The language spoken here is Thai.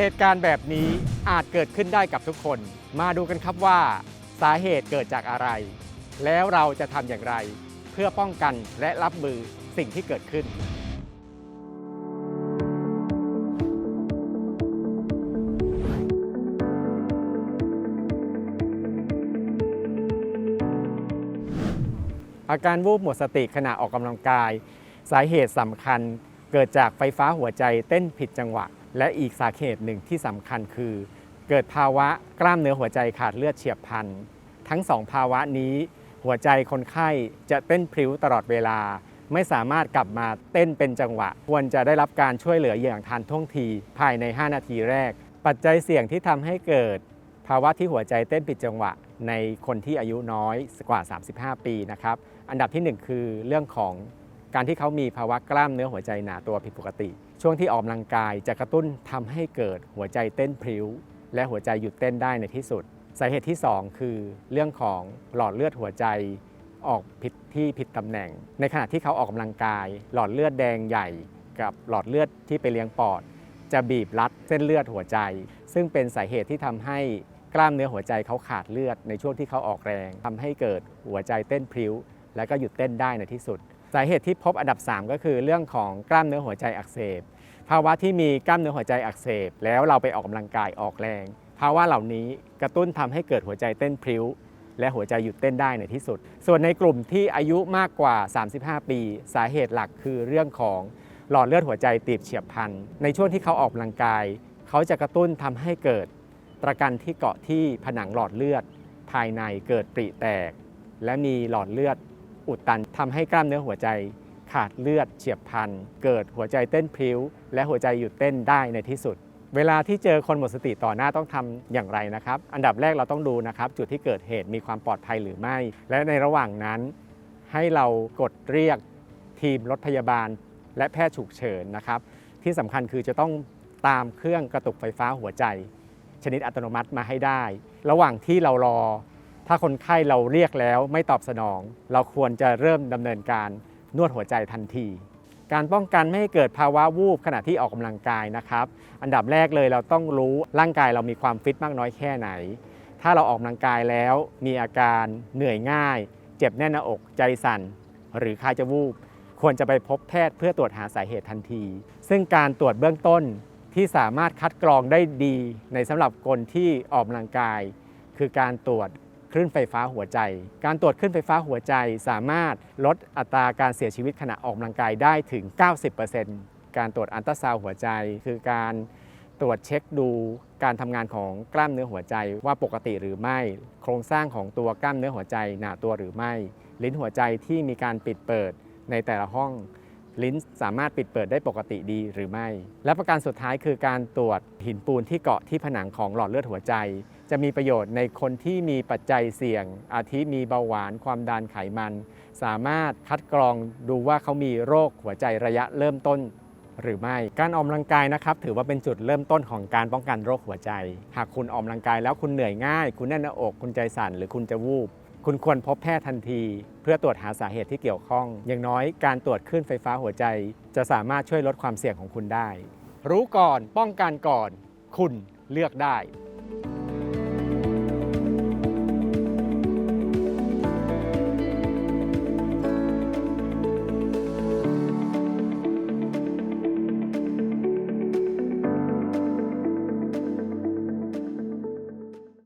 เหตุการณ์แบบนี้อาจเกิดขึ้นได้กับทุกคน มาดูกันครับว่าสาเหตุเกิดจากอะไร แล้วเราจะทำอย่างไร เพื่อป้องกันและรับมือสิ่งที่เกิดขึ้น อาการวูบหมดสติขณะออกกำลังกาย สาเหตุสำคัญเกิดจากไฟฟ้าหัวใจเต้นผิดจังหวะ และอีกสาเหตุหนึ่งที่สำคัญคือ เกิดภาวะกล้ามเนื้อหัวใจขาดเลือดเฉียบพลัน ทั้งสองภาวะนี้ หัวใจคนไข้จะเต้นพริ้วตลอดเวลา ไม่สามารถกลับมาเต้นเป็นจังหวะ ควรจะได้รับการช่วยเหลืออย่างทันท่วงทีภายใน 5 นาทีแรก ปัจจัยเสี่ยงที่ทำให้เกิด ภาวะที่หัวใจเต้นผิดจังหวะ ในคนที่อายุน้อยกว่า 35 ปีนะครับอันดับที่หนึ่งคือเรื่องของ การที่เขามีภาวะกล้ามเนื้อหัวใจหนาตัวผิดปกติ ช่วงที่ออกกำลังกายจะกระตุ้นทำให้เกิดหัวใจเต้นพริ้ว และหัวใจหยุดเต้นได้ในที่สุด สาเหตุที่ 2 คือ เรื่องของหลอดเลือดหัวใจออกผิดที่ผิดตำแหน่ง ในขณะที่เขาออกกำลังกาย หลอดเลือดแดงใหญ่ กับหลอดเลือดที่ไปเลี้ยงปอด จะบีบรัดเส้นเลือดหัวใจ ซึ่งเป็นสาเหตุที่ทำให้กล้ามเนื้อหัวใจเขาขาดเลือดในช่วงที่เขาออกแรงทำให้เกิดหัวใจเต้นพริ้ว และก็หยุดเต้นได้ในที่สุด สาเหตุที่พบอันดับ 3 ก็คือเรื่องของกล้ามเนื้อหัวใจอักเสบ ภาวะที่มีกล้ามเนื้อหัวใจอักเสบ แล้วเราไปออกกำลังกายออกแรง ภาวะเหล่านี้กระตุ้นทำให้เกิดหัวใจเต้นพริ้ว และหัวใจหยุดเต้นได้ในที่สุด ส่วนในกลุ่มที่อายุมากกว่า 35 ปี สาเหตุหลักคือเรื่องของหลอดเลือดหัวใจตีบเฉียบพลัน ในช่วงที่เขาออกกำลังกาย เขาจะกระตุ้นทำให้เกิดตะกันที่เกาะที่ผนังหลอดเลือด ภายในเกิดปริแตก และมีหลอดเลือด อุดตันทำให้กล้ามเนื้อหัวใจขาดเลือดเฉียบพลัน เกิดหัวใจเต้นพริ้ว และหัวใจหยุดเต้นได้ในที่สุด เวลาที่เจอคนหมดสติต่อหน้าต้องทำอย่างไรนะครับ อันดับแรกเราต้องดูนะครับ จุดที่เกิดเหตุมีความปลอดภัยหรือไม่ และในระหว่างนั้น ให้เรากดเรียกทีมรถพยาบาล และแพทย์ฉุกเฉินนะครับ ที่สำคัญคือจะต้องตามเครื่องกระตุกไฟฟ้าหัวใจ ชนิดอัตโนมัติมาให้ได้ ระหว่างที่เรารอ ถ้าคนไข้เราเรียกแล้วไม่ตอบสนอง เราควรจะเริ่มดำเนินการนวดหัวใจทันที การป้องกันไม่ให้เกิดภาวะวูบขณะที่ออกกำลังกายนะครับ อันดับแรกเลยเราต้องรู้ร่างกายเรามีความฟิตมากน้อยแค่ไหน ถ้าเราออกกำลังกายแล้วมีอาการเหนื่อยง่าย เจ็บแน่นหน้าอกใจสั่น หรือคล้ายจะวูบควรจะไปพบแพทย์เพื่อตรวจหาสาเหตุทันที ซึ่งการตรวจเบื้องต้นที่สามารถคัดกรองได้ดีในสำหรับคนที่ออกกำลังกาย คือการตรวจ คลื่นไฟฟ้าหัวใจ การตรวจคลื่นไฟฟ้าหัวใจสามารถลดอัตราการเสียชีวิตขณะออกกำลังกายได้ถึง 90%การตรวจอัลตราซาวหัวใจ คือการตรวจเช็คดูการทำงานของกล้ามเนื้อหัวใจว่าปกติหรือไม่ โครงสร้างของตัวกล้ามเนื้อหัวใจหนาตัวหรือไม่ ลิ้นหัวใจที่มีการปิดเปิดในแต่ละห้อง ลิ้นสามารถปิดเปิดได้ปกติดีหรือไม่ และประการสุดท้ายคือการตรวจหินปูนที่เกาะที่ผนังของหลอดเลือดหัวใจ จะมีประโยชน์ในคนที่มีปัจจัยเสี่ยง อาทิมีเบาหวานความดันไขมัน สามารถคัดกรองดูว่าเขามีโรคหัวใจระยะเริ่มต้นหรือไม่ การออกกำลังกายนะครับ ถือว่าเป็นจุดเริ่มต้นของการป้องกันโรคหัวใจ หากคุณออกกำลังกายแล้วคุณเหนื่อยง่าย คุณแน่นหน้าอก คุณใจสั่น หรือคุณจะวูบ คุณควรพบแพทย์ทันที เพื่อตรวจหาสาเหตุที่เกี่ยวข้อง อย่างน้อยการตรวจคลื่นไฟฟ้าหัวใจ จะสามารถช่วยลดความเสี่ยงของคุณได้ รู้ก่อนป้องกันก่อน คุณเลือกได้